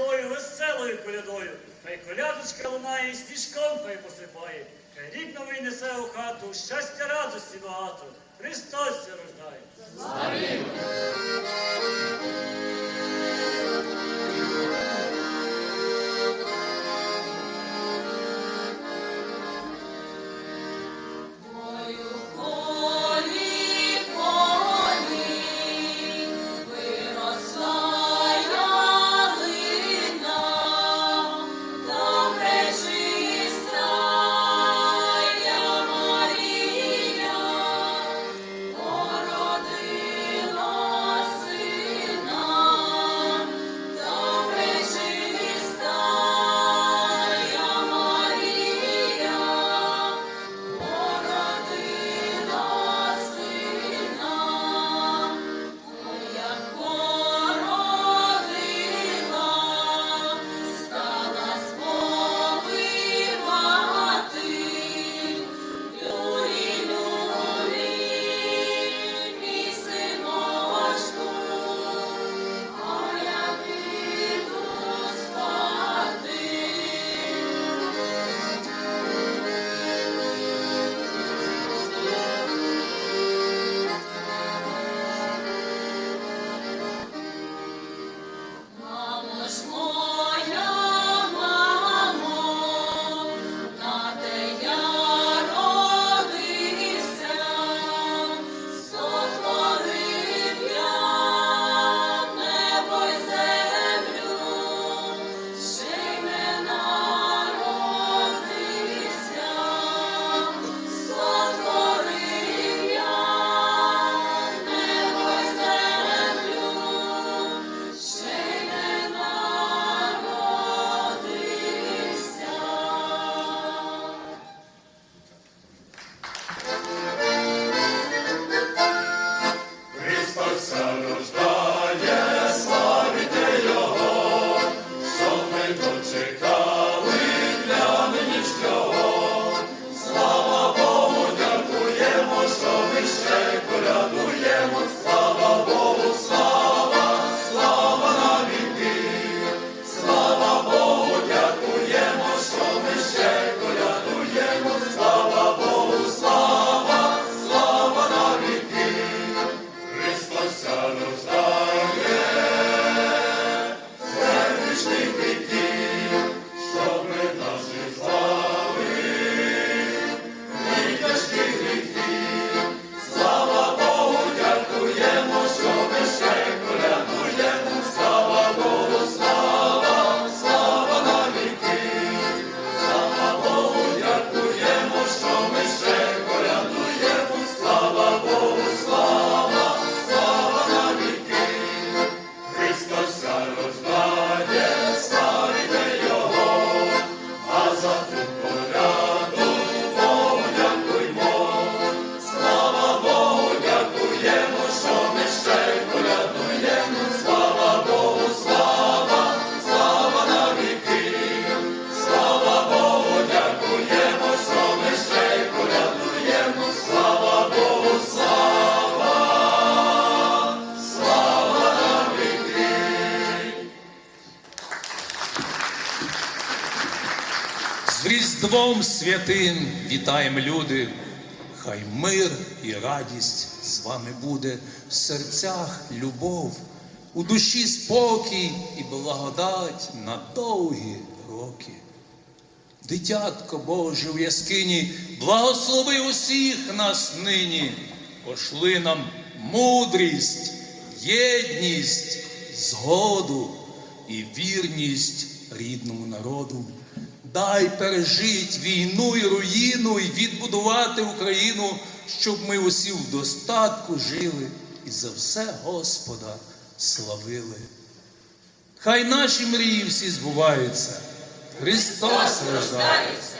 святою, веселою колядою, та й колядочка лунає, і стіжком хай посипає, хай рік новий несе у хату, щастя, радості багато, Христос рождає. Різдвом святим вітаємо люди, хай мир і радість з вами буде в серцях любов, у душі спокій і благодать на довгі роки. Дитятко Боже в яскині, благослови усіх нас нині, пошли нам мудрість, єдність, згоду і вірність рідному народу. Дай пережить війну і руїну і відбудувати Україну, щоб ми усі в достатку жили і за все Господа славили. Хай наші мрії всі збуваються. Христос рождає. Рождається.